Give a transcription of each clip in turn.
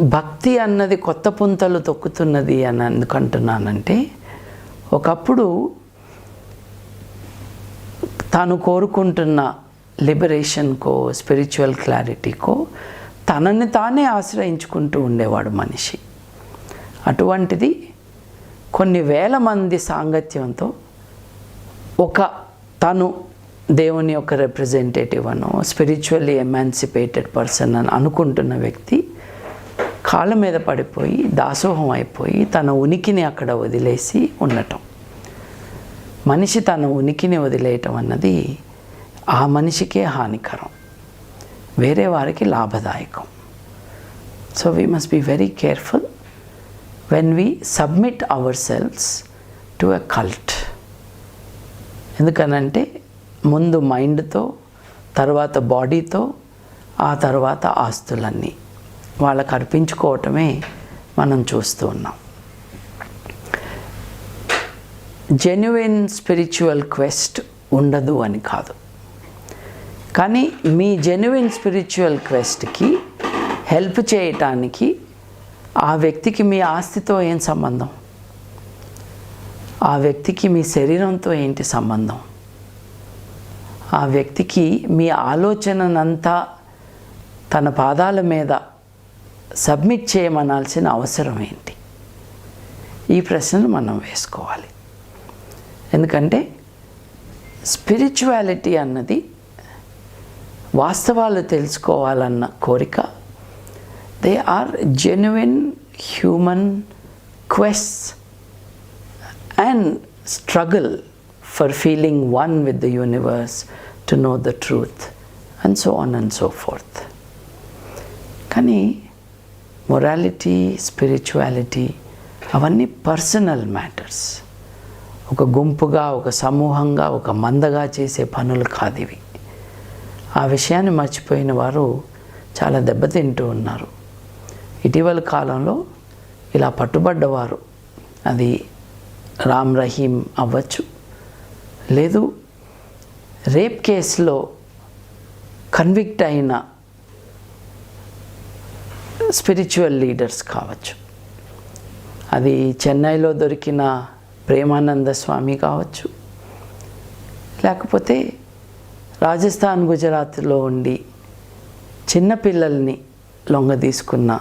భక్తి అన్నది కొత్త పుంతలు తొక్కుతున్నది అని ఎందుకంటున్నానంటే ఒకప్పుడు తాను కోరుకుంటున్న లిబరేషన్కో స్పిరిచువల్ క్లారిటీకో తనని తానే ఆశ్రయించుకుంటూ ఉండేవాడు మనిషి. అటువంటిది కొన్ని వేల మంది సాంగత్యంతో ఒక తను దేవుని యొక్క రిప్రజెంటేటివ్ అనో స్పిరిచువల్లీ ఎమాన్సిపేటెడ్ పర్సన్ అని అనుకుంటున్న వ్యక్తి కాళ్ళ మీద పడిపోయి దాసోహం అయిపోయి తన ఉనికిని అక్కడ వదిలేసి ఉండటం. మనిషి తన ఉనికిని వదిలేయటం అన్నది ఆ మనిషికే హానికరం. వేరే వారికి లాభదాయకం. So we must be very careful when we submit ourselves to a cult ఎందుకనంటే ముందు మైండ్తో తర్వాత బాడీతో ఆ తర్వాత ఆస్తులన్నీ. వాళ్ళకు అర్పించుకోవటమే మనం చూస్తూ ఉన్నాం. జెన్యున్ స్పిరిచువల్ క్వెస్ట్ ఉండదు అని కాదు. కానీ మీ జెన్యున్ స్పిరిచువల్ క్వెస్ట్కి హెల్ప్ చేయటానికి ఆ వ్యక్తికి మీ ఆస్తితో ఏం సంబంధం? ఆ వ్యక్తికి మీ శరీరంతో ఏంటి సంబంధం? ఆ వ్యక్తికి మీ ఆలోచననంతా తన పాదాల మీద సబ్మిట్ చేయమనాల్సిన అవసరం ఏంటి? ఈ ప్రశ్నలు మనం వేసుకోవాలి. ఎందుకంటే స్పిరిచువాలిటీ అన్నది వాస్తవాలు తెలుసుకోవాలన్న కోరిక they are genuine human quest and struggle for feeling one with the universe to know the truth and so on and so forth కానీ మొరాలిటీ స్పిరిచువాలిటీ అవన్నీ పర్సనల్ మ్యాటర్స్ ఒక గుంపుగా ఒక సమూహంగా ఒక మందగా చేసే పనులు కాదు ఇవి. ఆ విషయాన్ని మర్చిపోయిన వారు చాలా దెబ్బతింటూ ఉన్నారు. ఇటీవల కాలంలో ఇలా పట్టుబడ్డవారు. అది రామ్ రహీం అవ్వచ్చు. లేదు రేప్ కేసులో కన్విక్ట్ అయిన స్పిరిచువల్ లీడర్స్ కావచ్చు. అది చెన్నైలో దొరికిన ప్రేమానంద స్వామి కావచ్చు. లేకపోతే రాజస్థాన్ గుజరాత్లో ఉండి చిన్నపిల్లల్ని లొంగ తీసుకున్న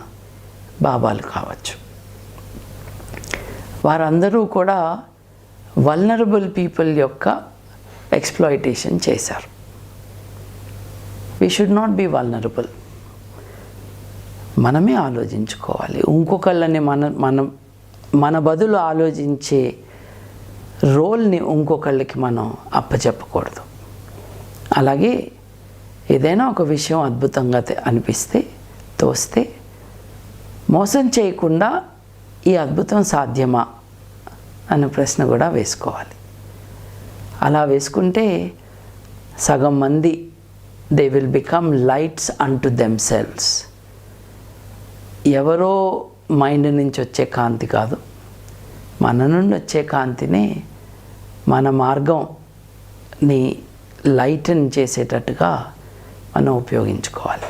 బాబాలు కావచ్చు. వారందరూ కూడా వల్నరబుల్ పీపుల్ యొక్క ఎక్స్ప్లాయిటేషన్ చేశారు. We should not be vulnerable మనమే ఆలోచించుకోవాలి. ఇంకొకళ్ళని మన మనం మన బదులు ఆలోచించే రోల్ని ఇంకొకళ్ళకి మనం అప్పచెప్పకూడదు. అలాగే ఏదైనా ఒక విషయం అద్భుతంగా అనిపిస్తే తోస్తే మోసం చేయకుండా ఈ అద్భుతం సాధ్యమా అనే ప్రశ్న కూడా వేసుకోవాలి. అలా వేసుకుంటే సగం మంది they will become lights unto themselves ఎవరో మైండ్ నుంచి వచ్చే కాంతి కాదు. మన నుండి వచ్చే కాంతినే మన మార్గంని లైటన్ చేసేటట్టుగా మనం ఉపయోగించుకోవాలి.